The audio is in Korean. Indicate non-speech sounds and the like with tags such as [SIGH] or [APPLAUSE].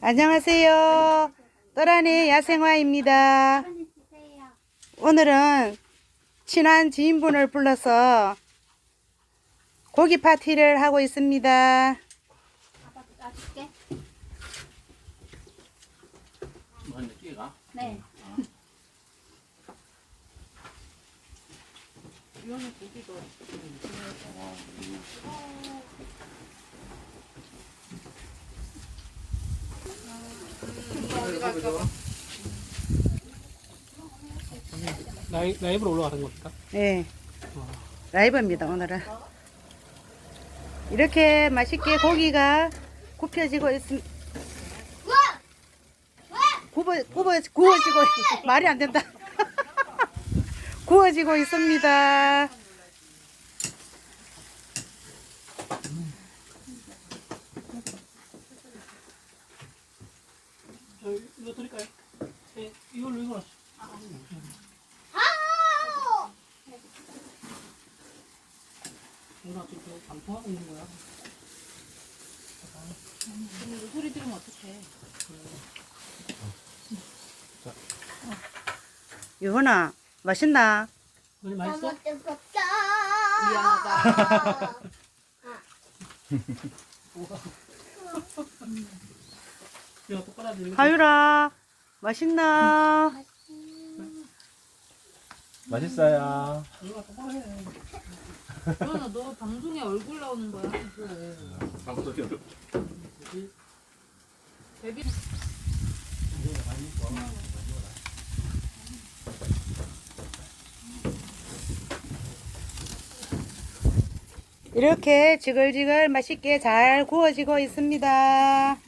안녕하세요. 떠라네 야생화입니다. 오늘은 친한 지인분을 불러서 고기 파티를 하고 있습니다. 끼 가? 네. 라이, 라이브로 올라가는 겁니까? 네. 라이브입니다, 오늘은. 이렇게 맛있게 고기가 굽혀지고 있습니다. 굽어, 굽어, 구워지고, 말이 안 된다. [LAUGHS] 구워지고 있습니다. 저 이거 드릴까요? 네, 이걸로 이걸로 누나 지금 방송하고 있는 거야? 소리 들으면 어떡해. 유hon아, 맛있나? 너네 맛있어? 미안하다. [LAUGHS] 내가 하유라, 맛있나? 맛있어요. 그러나 너 방송에 얼굴 나오는 거야. 방송이 어렵 데뷔 이렇게 지글지글 맛있게 잘 구워지고 있습니다.